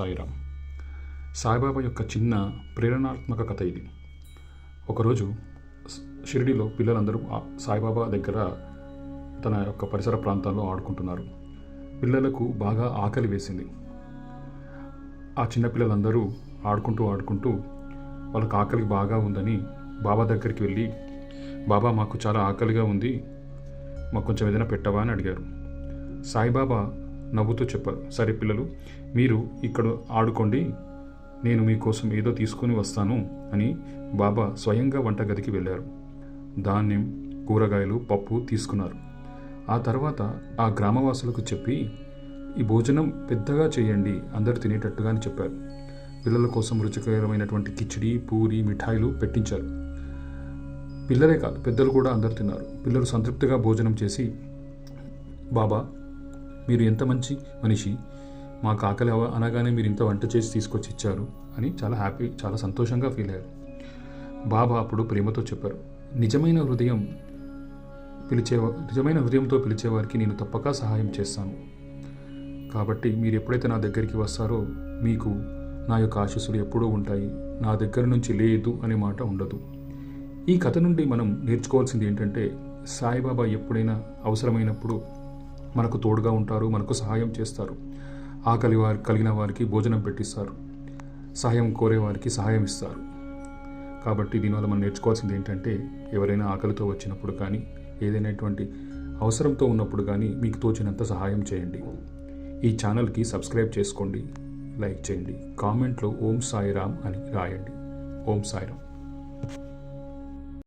సాయిరామ్. సాయిబాబా యొక్క చిన్న ప్రేరణాత్మక కథ ఇది. ఒకరోజు షిరిడిలో షిరిడీలో పిల్లలందరూ ఆ సాయిబాబా దగ్గర తన యొక్క పరిసర ప్రాంతాల్లో ఆడుకుంటున్నారు. పిల్లలకు బాగా ఆకలి వేసింది. ఆ చిన్న పిల్లలందరూ ఆడుకుంటూ ఆడుకుంటూ వాళ్ళకి ఆకలి బాగా ఉందని బాబా దగ్గరికి వెళ్ళి బాబా మాకు చాలా ఆకలిగా ఉంది. మాకు కొంచెం ఏదైనా పెట్టవా? అని అడిగారు. సాయిబాబా నవ్వుతూ చెప్పారు. సరే పిల్లలు మీరు ఇక్కడ ఆడుకోండి. నేను మీకోసం ఏదో తీసుకొని వస్తాను అని బాబా స్వయంగా వంటగదికి వెళ్ళారు. ధాన్యం కూరగాయలు పప్పు తీసుకున్నారు. ఆ తర్వాత ఆ గ్రామవాసులకు చెప్పి ఈ భోజనం పెద్దగా చేయండి అందరు తినేటట్టుగా అని చెప్పారు. పిల్లల కోసం రుచికరమైనటువంటి కిచిడి పూరి మిఠాయిలు పెట్టించారు. పిల్లలే కాదు పెద్దలు కూడా అందరు తిన్నారు. పిల్లలు సంతృప్తిగా భోజనం చేసి బాబా మీరు ఎంత మంచి మనిషి మాకు ఆకలి అవ- అనగానే మీరు ఇంత వంట చేసి తీసుకొచ్చి ఇచ్చారు అని చాలా హ్యాపీ చాలా సంతోషంగా ఫీల్ అయ్యారు. బాబా అప్పుడు ప్రేమతో చెప్పారు నిజమైన హృదయం పిలిచే నిజమైన హృదయంతో పిలిచేవారికి నేను తప్పక సహాయం చేస్తాను. కాబట్టి మీరు ఎప్పుడైతే నా దగ్గరికి వస్తారో మీకు నా యొక్క ఆశీస్సులు ఎప్పుడూ ఉంటాయి. నా దగ్గర నుంచి లేదు అనే మాట ఉండదు. ఈ కథ నుండి మనం నేర్చుకోవాల్సింది ఏంటంటే సాయిబాబా ఎప్పుడైనా అవసరమైనప్పుడు మనకు తోడుగా ఉంటారు మనకు సహాయం చేస్తారు. ఆకలి వారి కలిగిన వారికి భోజనం పెట్టిస్తారు. సహాయం కోరే వారికి సహాయం ఇస్తారు. కాబట్టి దీనివల్ల మనం నేర్చుకోవాల్సింది ఏంటంటే ఎవరైనా ఆకలితో వచ్చినప్పుడు కానీ ఏదైనటువంటి అవసరంతో ఉన్నప్పుడు కానీ మీకు తోచినంత సహాయం చేయండి. ఈ ఛానల్కి సబ్స్క్రైబ్ చేసుకోండి లైక్ చేయండి కామెంట్లో ఓం సాయిరామ్ అని రాయండి. ఓం సాయిరామ్.